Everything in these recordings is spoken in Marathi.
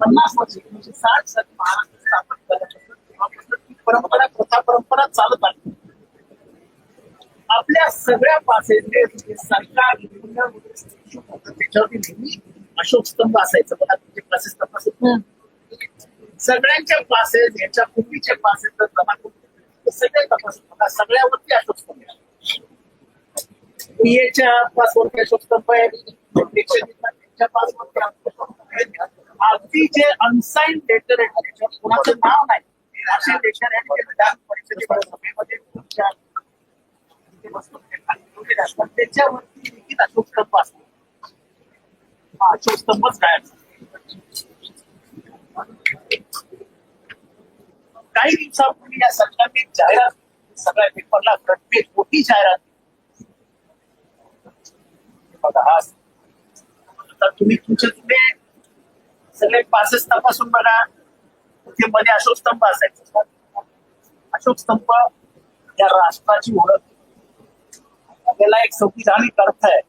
पन्नास वर्ष म्हणजे साठ साली महाराष्ट्र स्थापन झाल्यापासून तेव्हापासून ती परंपरा प्रथा परंपरा चालत आली आपल्या सगळ्या पासेचे जे सरकार त्याच्यावरती नेहमी अशोक स्तंभ असायचं बघा तुमचे पासेस तपासत सगळ्यांच्या पासेस याच्या पूर्वीचे पासेस जर जमा करून सगळे तपासून बघा सगळ्यावरती अशोक स्तंभ पीएच्या पासवरती अशोक स्तंभ आहे त्यांच्या पासवरती अगदी जे अनसाईन लेटर आहे त्याच्यावर कुणाचं नाव नाही. असे लेटर आहेत जे विधान परिषदेमध्ये सभेमध्ये तुमच्या असतात त्याच्यावरती लिखित असतो हा काय काही दिवसापूर्वी या सरकारने जाहिरात सगळ्या पेपरला प्रत्येक मोठी जाहिरात. बघा आता तुम्ही तुमचे तुम्ही सगळे पासेस तपासून बघा. तिथे मध्ये अशोक स्तंभ असायचा. अशोक स्तंभ या राष्ट्राची ओळख. आपल्याला एक संविधानिक अर्थ आहे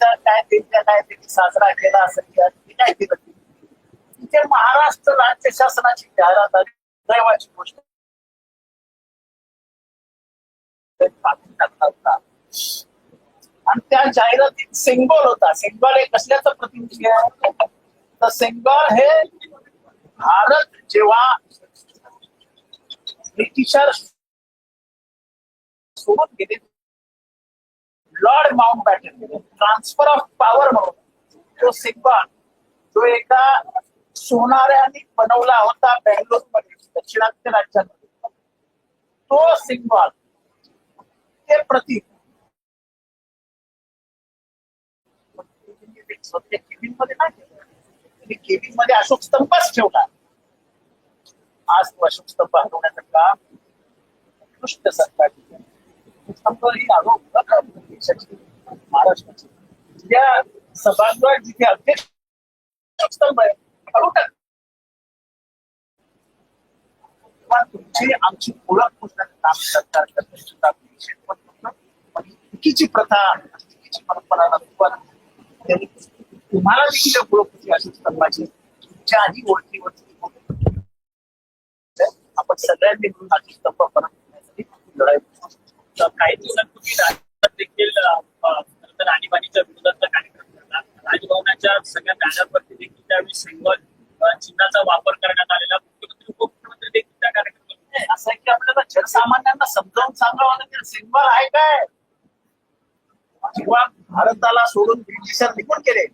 काय काय त्यांनी साजरा केला असेल किंवा त्यांनी काय केलं. तिथे महाराष्ट्र राज्य शासनाची जाहिरात आली. दैवाची गोष्ट. आणि त्या जाहिरातीत सेंगॉल होता. सेंगॉल हे कसल्याचं प्रतिनिधी आहे? तर सेंगॉल हे भारत जेव्हा ब्रिटिशर सोबत गेले Lord Mountbatten transfer of power म्हणून तो सिंबा जो एका सोनाऱ्याने बनवला होता बेंगलोरमध्ये दक्षिणात्य राज्यांमध्ये तो सिंबॉल ते प्रतीक केबिनमध्ये नाही केबिनमध्ये अशोक स्तंभच ठेवला. आज तो अशोक स्तंभ हटवण्याचं काम उत्कृष्ट सरकार स्तंभ ही आरोप या सभागृहात जिथे अध्यक्ष स्तंभ आहे तुमची आमची ओळख पुसण्याचं काम चुकीची प्रथा चुकीची परंपरा त्यांनी तुम्हाला देखील ओळख होती अशोक स्तंभाची तुमच्या आधी ओळखीवरती आपण सगळ्यांनी मिळून अशोक स्तंभ परत लढाई काही दिवसांपूर्वी राज्यात देखील अ, अ, आणीबाणीच्या विरोधाचा कार्यक्रम झाला राजभवनाच्या सगळ्या बॅनरवरती देखील त्यावेळी सिंगल चिन्हाचा वापर करण्यात आलेला. मुख्यमंत्री उपमुख्यमंत्री देखील त्या कार्यक्रमात असं की आपल्याला जनसामान्यांना समजावून सांगावं लागेल. सिंगल आहे काय? किंवा भारताला सोडून ब्रिटिशर निघून केले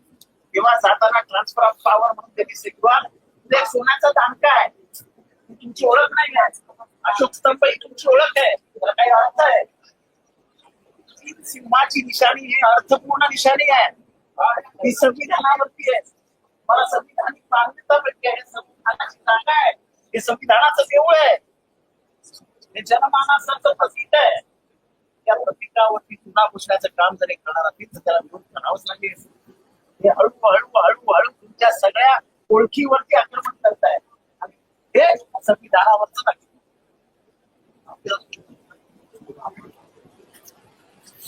किंवा जाताना ट्रान्सफर ऑफ पॉवर म्हणून त्यांनी सिंगल. ते सोन्याचा दानका आहे तुमची ओळख नाही आहे. अशोक स्तंभ ही तुमची ओळख आहे. त्याला काही अर्थ आहे. तीन सिंहाची निशाणी ही अर्थपूर्ण निशाणी आहे. ही संविधानावरती आहे. मला संविधानिक मान्यता भेटते आहे. संविधानाची जागा आहे. हे संविधानाचं देऊळ आहे. हे जनमानसाचं प्रतीक आहे. त्या प्रतीकावरती चुना पुसण्याचं काम जर करणार असेल तर त्याला विरोध करावंच लागेल. हे हळूहळू हळूहळू तुमच्या सगळ्या ओळखीवरती आक्रमण करताय. आणि हे संविधानावरच लागेल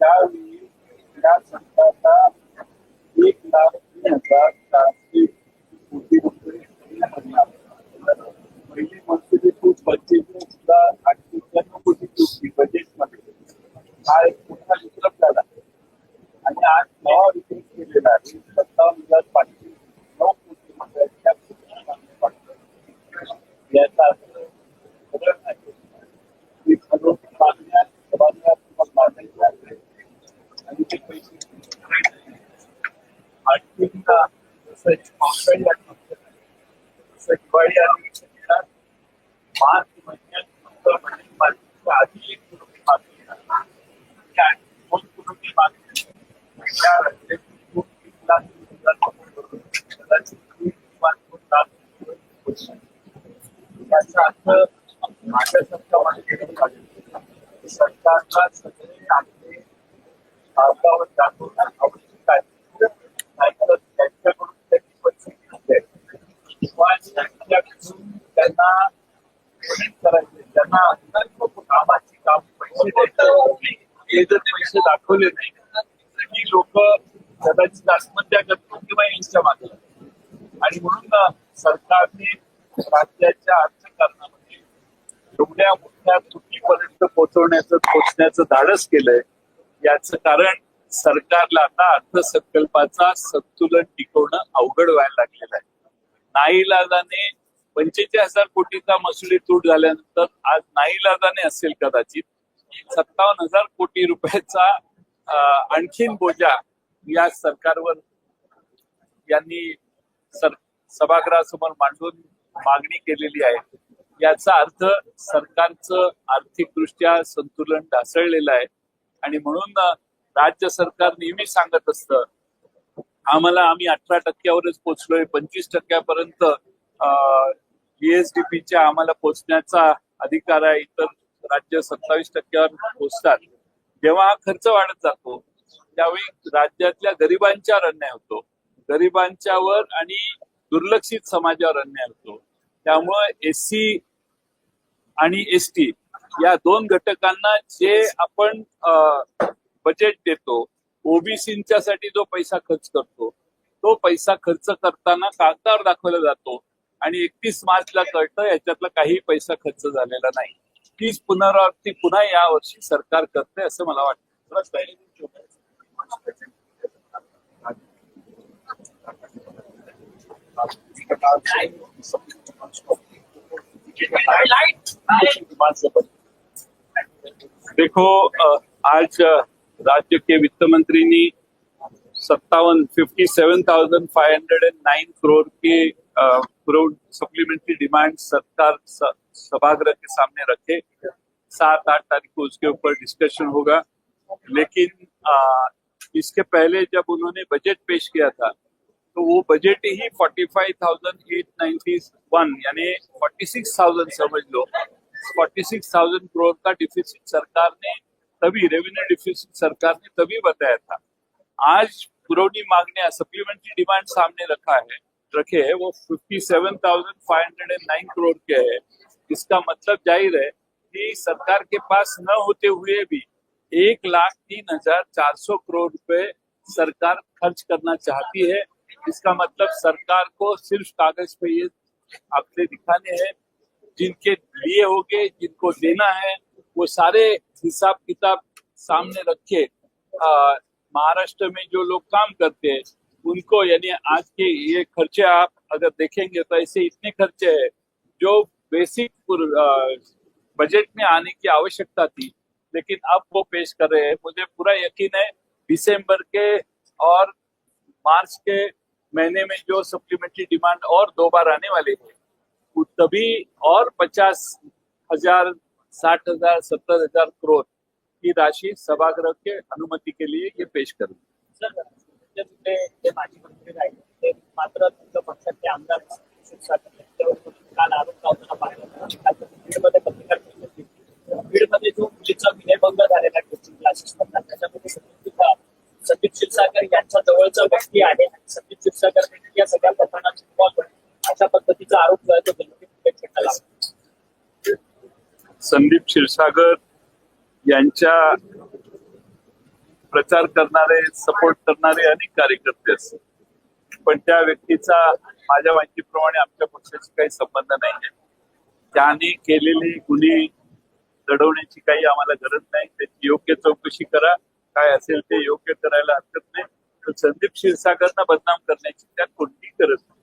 त्यावेळी या सरकारला एक लाख तीन हजार चारशे कोटी रुपये भरणार. पहिली गोष्ट जी खूप बजेट सुद्धा आठशे एक्क्याण्णव कोटीची होती बजेटमध्ये हा एक मोठा विक्रम झाला आणि आज नवा विक्री केलेला आहे सत्तावन्न हजार नऊ कोटी रुपयाच्या पाठवलं. याचा अर्थ सरळ आहे मागण्या सभागृहात किंवा मागण्या आणि ते पैसे आणखीन जसं पावसाळी आली हिवाळी आली मार्च महिन्यात फक्त म्हणजे मार्चच्या आधी एक कुटुंबी मागणी येणार. त्या दोन कुटुंबी मागणी या राज्याची खूप तीन लाख तीस हजार कोटी रुपये. कदाचित तीन किंवा दोन लाख कोटी रुपये. याचा अर्थ माझ्या सरकारमध्ये सरकारला सगळे आपले भारतावर दाखवणं आवश्यक आहे नाहीतर त्यांच्याकडून त्यांनी पैसे किंवा त्यांना मदत करायचे त्यांना कामाची काम पैसे द्यायचे हे जर पैसे दाखवले नाही ही लोक कदाचित आत्महत्या करतील किंवा यांच्या मागे आणि म्हणून अं, सरकारने राज्याच्या अर्थकारणामध्ये एवढ्या मोठ्या तुटीपर्यंत पोहोचवण्याचं पोचण्याचं धाडस केलंय. याचं कारण सरकारला आता अर्थसंकल्पाचा संतुलन टिकवणं अवघड व्हायला लागलेलं आहे. नाईलाजाने पंचेचाळीस हजार कोटीचा महसुली तूट झाल्यानंतर आज नाईलाजाने असेल कदाचित सत्तावन्न हजार कोटी रुपयाचा आणखीन बोजा या सरकारवर यांनी सर सभागृहासमोर मांडून मागणी केलेली आहे. याचा अर्थ सरकारचं आर्थिकदृष्ट्या संतुलन ढासळलेलं आहे. आणि म्हणून राज्य सरकार नेहमी सांगत असतं आम्हाला आम्ही अठरा टक्क्यावरच पोचलोय पंचवीस टक्क्यापर्यंत बीएसडीपीच्या आम्हाला पोहोचण्याचा अधिकार आहे इतर राज्य सत्तावीस टक्क्यावर पोहोचतात जेव्हा हा खर्च वाढत जातो त्यावेळी राज्यातल्या गरिबांच्यावर अन्याय होतो. गरिबांच्यावर आणि दुर्लक्षित समाजावर अन्याय होतो. त्यामुळं एससी आणि एस टी या दोन घटकांना जे आपण बजेट देतो ओबीसीच्या साठी जो पैसा खर्च करतो तो पैसा खर्च करताना कागदावर दाखवला जातो आणि एकतीस मार्चला कळतं याच्यातला काही पैसा खर्च झालेला नाही. तीच पुनरावृत्ती पुन्हा या वर्षी सरकार करते असं मला वाटतं. देखो आज राज्य के वित्त मंत्री ने सत्तावन fifty seven thousand five hundred and nine crore K crore supplementary demand सरकार सभागृह के सामने रखे। सात आठ तारीख को उसके ऊपर डिस्कशन होगा। लेकिन अ, इसके पहले जब उन्होंने बजट पेश किया था तो वो बजट ही forty five thousand eight ninety one यानी फोर्टी सिक्स थाउज़ेंड समझ लो। फोर्टी सिक्स थाउज़ेंड करोड़ का डिफिसिट सरकार ने, तभी रेवेन्यू डिफिसिट सरकार ने तभी बताया था। आज पुरवनी मांगने सप्लीमेंट्री डिमांड सामने रखा है, रखे है, वो fifty seven thousand five hundred and nine crore के है। इसका मतलब ज़ाहिर है कि सरकार के पास न होते हुए भी एक लाख तीन हज़ार चार सौ करोड़ रुपए सरकार खर्च करना चाहती है। इसका मतलब सरकार को सिर्फ़ कागज़ पे ये आंकड़े दिखाने हैं। जिनके लिए होंगे, जिनको देना है, वो सारे हिसाब किताब सामने रखे। महाराष्ट्र में जो लोग काम करते हैं, उनको यानी आज के ये खर्चे आप अगर देखेंगे तो ऐसे इतने खर्चे हैं, जो बेसिक बजट में आने की आवश्यकता थी। लेकिन अब वो पेश कर रहे हैं। मुझे पूरा यकीन है, दिसंबर के और मार्च के महीने में जो सप्लीमेंट्री डिमांड और दो बार आने वाले वो तभी और पचास हजार साठ हजार सत्तर हजार करोड़ की राशि सभागृह के अनुमति के लिए ये पेश कर सर मात्र तुमच्या पक्षाचे आमदार काल आरोप लावताना पाहिलं बीडमध्ये पत्रकार बीडमध्ये जो मुलीचा विनयभंग झालेला कोचिंगला क्लासेस करतात त्याच्यामध्ये सुद्धा क्षीरसागर यांच्या जवळचा व्यक्ती आहे आणि संदीप क्षीरसागर या सगळ्या प्रकरणाची involved आहे अशा पद्धतीचा आरोप जो आहे तो दिल्ली पोलीस स्टेशनला लागला. संदीप क्षीरसागर यांच्या प्रचार करणारे सपोर्ट करणारे अनेक कार्यकर्ते असतात. पण त्या व्यक्तीचा माझ्या माहितीप्रमाणे आमच्या पक्षाशी काही संबंध नाही त्याने केलेली गुन्हे लढवण्याची काही आम्हाला गरज नाही. त्याची योग्य चौकशी करा. काय असेल ते योग्य करायला हरकत नाही. तर संदीप क्षीरसागरना बदनाम करण्याची त्यात कोणतीही गरज नाही.